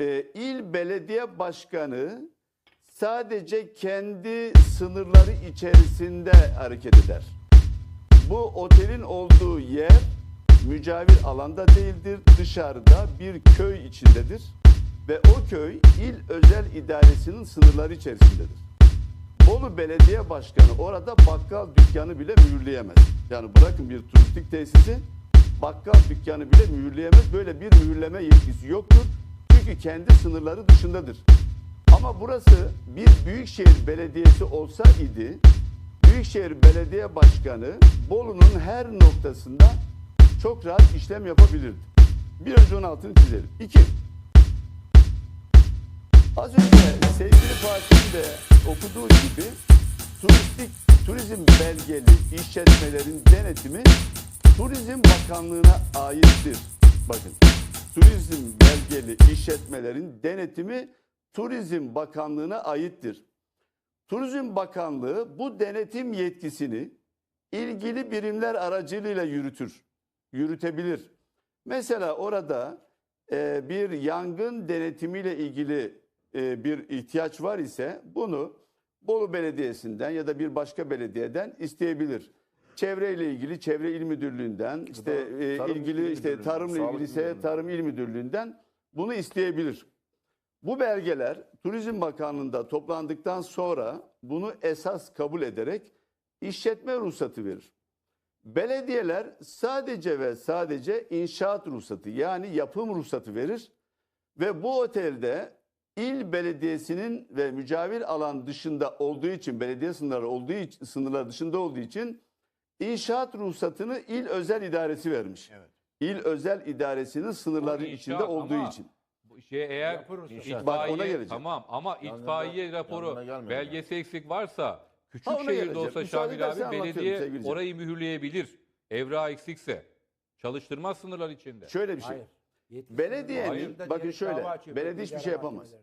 e, il belediye başkanı sadece kendi sınırları içerisinde hareket eder. Bu otelin olduğu yer mücavir alanda değildir, dışarıda bir köy içindedir ve o köy il özel idaresinin sınırları içerisindedir. Bolu Belediye Başkanı orada bakkal dükkanı bile mühürleyemez. Yani bırakın bir turistik tesisi, bakkal dükkanı bile mühürleyemez. Böyle bir mühürleme yetkisi yoktur. Çünkü kendi sınırları dışındadır. Ama burası bir büyükşehir belediyesi olsa idi, Büyükşehir Belediye Başkanı Bolu'nun her noktasında çok rahat işlem yapabilirdi. Bir önce altını çizelim. İki, Az önce sevgili Fatih'in de okuduğu gibi turistik turizm belgeli işletmelerin denetimi Turizm Bakanlığı'na aittir. Bakın turizm belgeli işletmelerin denetimi Turizm Bakanlığı'na aittir. Turizm Bakanlığı bu denetim yetkisini ilgili birimler aracılığıyla yürütür, yürütebilir. Mesela orada e, bir yangın denetimiyle ilgili e, bir ihtiyaç var ise bunu Bolu Belediyesi'nden ya da bir başka belediyeden isteyebilir. Çevreyle ilgili Çevre İl Müdürlüğü'nden, işte e, Tarım ilgili İl işte tarımla ilgili ise. Tarım İl Müdürlüğü'nden bunu isteyebilir. Bu belgeler Turizm Bakanlığı'nda toplandıktan sonra bunu esas kabul ederek işletme ruhsatı verir. Belediyeler sadece ve sadece inşaat ruhsatı yani yapım ruhsatı verir ve bu otelde il belediyesinin ve mücavir alan dışında olduğu için belediye sınırları olduğu için, sınırları dışında olduğu için inşaat ruhsatını il özel idaresi vermiş. Evet. İl özel idaresinin sınırları inşaat içinde olduğu ama için. bu Şey eğer ruhsatı. itfaiye, Bak ona geleceğim. tamam ama Yanına- itfaiye raporu yanına gelmedi belgesi eksik varsa küçük Ha, ona şehirde geleceğim. olsa Müsaade Şamil edersen abi anlatıyorum belediye sevgili orayı mühürleyebilir. Evra eksikse. Çalıştırmaz sınırlar içinde. Şöyle bir şey. Hayır. Belediyenin-. Hayır. bakın şöyle, belediye hiçbir şey yapamaz.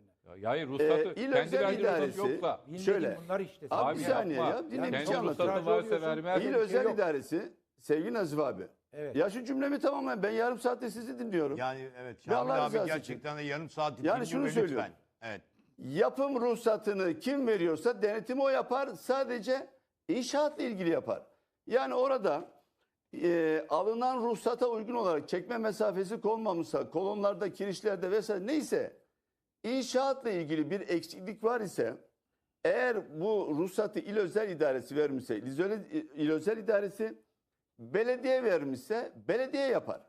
Hayır ruhsatı Ee, il kendi özel verdiği ruhsatı idaresi- yoksa. Şöyle. bunlar işte. Abi Abi bir saniye yapma. ya, dinle, Yani bir şey Kendi anlatıyorum. ruhsatı varsa vermez. İl bir şey özel yok. idaresi sevgili Nazif abi. Evet. Ya şu cümlemi tamamlayın. Ben yarım saatte sizi dinliyorum. Yani evet Şamil abi gerçekten de yarım saat Yani dinliyor şunu söylüyorum. lütfen. Evet. Yapım ruhsatını kim veriyorsa denetimi o yapar. Sadece inşaatla ilgili yapar. Yani orada e, alınan ruhsata uygun olarak çekme mesafesi konmamışsa, kolonlarda, kirişlerde vesaire neyse inşaatla ilgili bir eksiklik var ise eğer bu ruhsatı il özel idaresi vermişse, il özel, idaresi belediye vermişse belediye yapar.